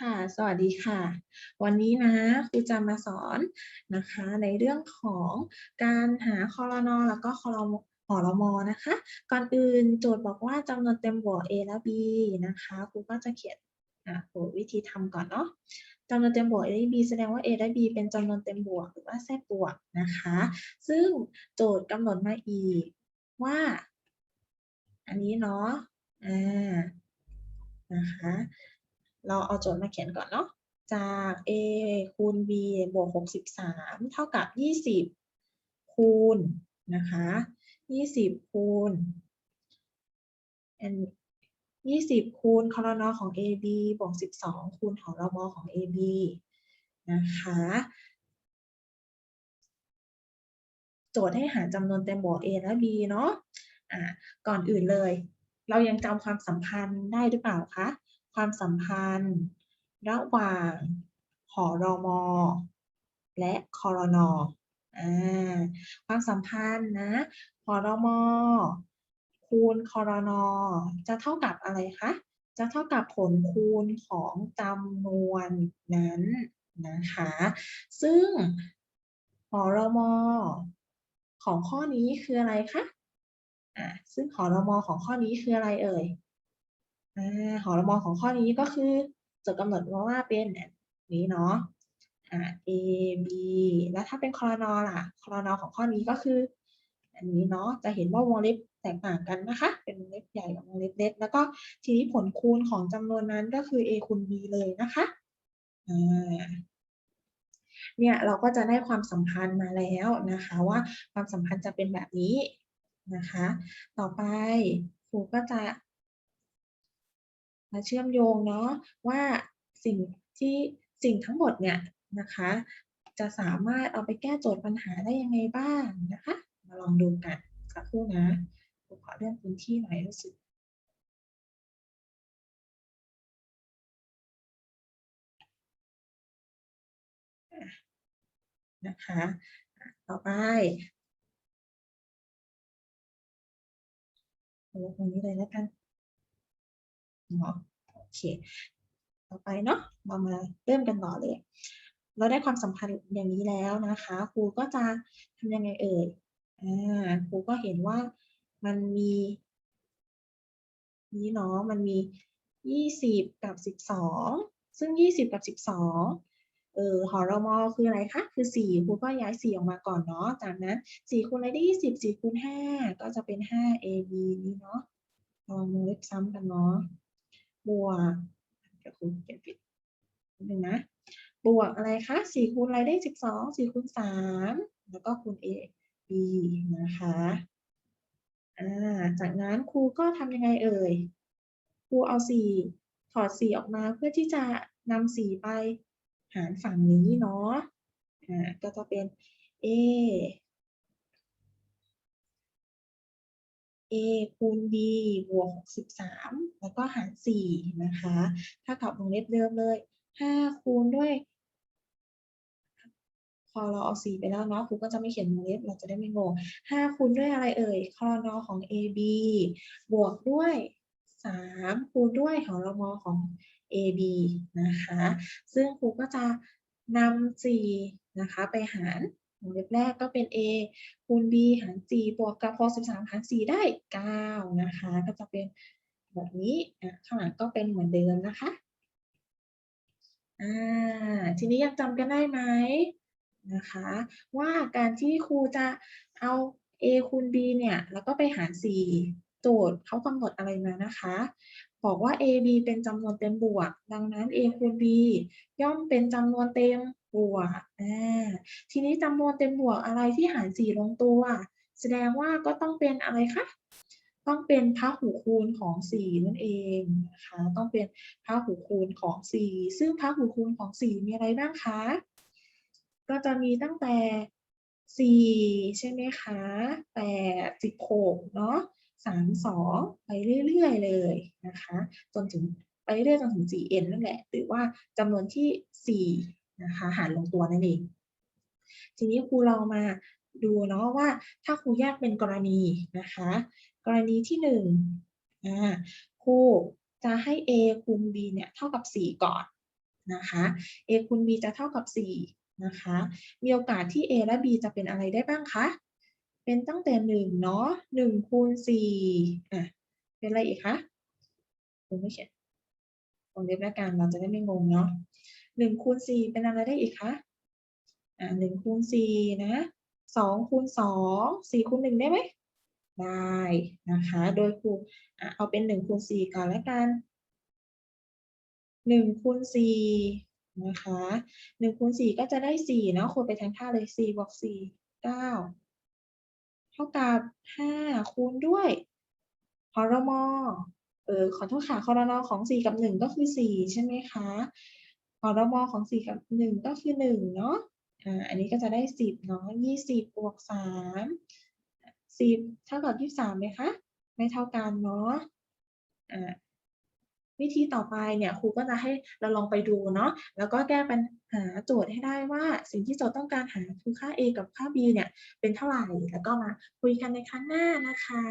ค่ะ สวัสดีค่ะ วันนี้นะครูจะมาสอนนะคะ ในเรื่องของการหาคอรนอแล้วก็คอรมหอรมอนะคะ ก่อนอื่นโจทย์บอกว่าจำนวนเต็มบวก a และ b นะคะครูก็จะเขียนอะวิธีทำก่อนเนาะจำนวนเต็มบวก a และ b แสดงว่า a และ b เป็นจำนวนเต็มบวกหรือว่าแทรกบวกนะคะ ซึ่งโจทย์กำหนดมาอีกว่า อันนี้เนาะอ่านะคะ เราเอาโจทย์มาเขียนก่อนเนาะ จาก a คูณ b บวก 63 เท่ากับ 20 คูณนะคะ 20 คูณ20 คูณคอรนอของ ab บวก 12 คูณหอรมอของ ab นะคะโจทย์ให้หาจำนวนเต็มบวก a และ b เนาะ อ่า ก่อนอื่นเลย เรายังจำความสัมพันธ์ได้หรือเปล่าคะ ความสัมพันธ์ ระหว่างหอรอมอและคอรนอความสัมพันธ์นะหอรอมอคูณคอรนอจะเท่ากับอะไรคะ จะเท่ากับผลคูณของจำนวนนั้นนะคะ ซึ่งหอรมอของข้อนี้คืออะไรคะอ่าซึ่งหอรมอของข้อนี้คืออะไรเอ่ย อ่าหอรมอของข้อนี้ก็คือจะกำหนดมาว่าเป็นนี้เนาะอ่า A B แล้วถ้าเป็นคอรนอล่ะคอรนอของข้อนี้ก็คืออันนี้เนาะจะเห็นว่าวงเล็บแตกต่างกันนะคะ เป็นวงเล็บใหญ่กับวงเล็บเล็กแล้วก็ทีนี้ผลคูณของจำนวนนั้นก็คือ A คูณ B เลยนะคะอ่าเนี่ยเราก็จะได้ความสัมพันธ์มาแล้วนะคะว่าความสัมพันธ์จะเป็นแบบนี้นะคะ ต่อไปครูก็จะ มาเชื่อมโยงเนาะว่าสิ่งที่สิ่งทั้งหมดเนี่ยนะคะ จะสามารถเอาไปแก้โจทย์ปัญหาได้ยังไงบ้างนะคะ มาลองดูกันสักครู่นะครูขอเลื่อนพื้นที่หน่อยรู้สึกนะคะ ต่อไปเอาตรงนี้เลยแล้วกัน เนาะโอเค ต่อไปเนาะเรามาเริ่มกันต่อเลย เราได้ความสัมพันธ์อย่างนี้แล้วนะคะ ครูก็จะทำยังไงเอ่ยอ่าครูก็เห็นว่ามันมี นี้เนาะมันมียี่สิบกับสิบสองซึ่งยี่สิบกับสิบสองเออหอรมอคืออะไรคะ คือสี่ครูก็ย้ายสี่ออกมาก่อนเนาะ จากนั้นสี่คูณอะไรได้ยี่สิบสี่คูณห้าก็จะเป็นห้า ab นี้เนาะลองวงเล็บซ้ำกันเนาะ บวกเดี๋ยวครูเขียนผิดนิดนึงนะ บวกอะไรคะสี่คูณอะไรได้สิบสองสี่คูณสามแล้วก็คูณ a b นะคะอ่าจากนั้นครูก็ทำยังไงเอ่ยครูเอาสี่ถอดสี่ออกมาเพื่อที่จะนำสี่ไปหารฝั่งนี้เนาะอ่าก็จะเป็น a a คูณ b บวกหกสิบสามแล้วก็หารสี่นะคะถ้ากับวงเล็บเดิมเลยห้าคูณด้วย พอเราเอาสี่ไปแล้วเนาะครูก็จะไม่เขียนวงเล็บเราจะได้ไม่งงห้าคูณด้วยอะไรเอ่ยคอนอของ AB บวกด้วยสามคูณด้วยหอรมอของ AB นะคะ ซึ่งครูก็จะนำสี่นะคะไปหาร วงเล็บแรกก็เป็น A คูณ B หารสี่บวกกับพอสิบสามหารสี่ได้เก้านะคะ ก็จะเป็นแบบนี้ข้างหลังก็เป็นเหมือนเดิมนะคะทีนี้ยังจำกันได้ไหมนะคะ ว่าการที่ครูจะเอา a คูณ b เนี่ยแล้วก็ไปหาร 4 โจทย์เขากำหนดอะไรมานะคะ บอกว่า a b เป็นจำนวนเต็มบวก ดังนั้น a คูณ b ย่อมเป็นจำนวนเต็ม บวกอ่าทีนี้จำนวนเต็มบวกอะไรที่หาร4ลงตัว แสดงว่าก็ต้องเป็นอะไรคะต้องเป็นพหูคูณของ 4 นั่นเองนะคะต้องเป็นพหูคูณของ 4 ซึ่งพหูคูณของ 4 มีอะไรบ้างคะ ก็จะมีตั้งแต่สี่ใช่ไหมคะแปดสิบหกเนาะสามสองไปเรื่อยๆเลยนะคะจนถึงไปเรื่อยจนถึง 4n นั่นแหละ หรือว่าจำนวนที่สี่ นะคะหารลงตัวนั่นเอง ทีนี้ครูลองมาดูเนาะว่าถ้าครูแยกเป็นกรณีนะคะ กรณีที่หนึ่งครูจะให้ a คูณ b เนี่ยเท่ากับ 4 ก่อนนะคะ a คูณ b จะเท่ากับสี่นะคะ มีโอกาสที่ a และ b จะเป็นอะไรได้บ้างคะ เป็นตั้งแต่หนึ่งเนาะหนึ่งคูณสี่อะเป็นอะไรอีกคะผมไม่เขียนวงเล็บแล้วกันเราจะได้ไม่งงเนาะ หนึ่งคูณสี่เป็นอะไรได้อีกคะอ่าหนึ่งคูณสี่นะสองคูณสองสี่คูณหนึ่งได้ไหมได้นะคะ โดยครูอะเอาเป็นหนึ่งคูณสี่ก่อนแล้วกันหนึ่งคูณสี่นะคะหนึ่งคูณสี่ก็จะได้สี่เนาะคูณไปทั้งท่าเลยสี่บวกสี่เก้าเท่ากับห้าคูณด้วยพรมเออขอโทษค่ะคอรนอของสี่กับหนึ่งก็คือสี่ใช่ไหมคะ รมอของสี่กับหนึ่งก็คือหนึ่งเนาะอ่าอันนี้ก็จะได้สิบเนาะยี่สิบบวกสามสิบเท่ากับยี่สามไหมคะ ไม่เท่ากันเนาะอ่าวิธีต่อไปเนี่ยครูก็จะให้เราลองไปดูเนาะแล้วก็แก้ปัญหาโจทย์ให้ได้ว่าสิ่งที่โจทย์ต้องการหาคือค่า a กับค่า b เนี่ยเป็นเท่าไหร่ แล้วก็มาคุยกันในครั้งหน้านะคะ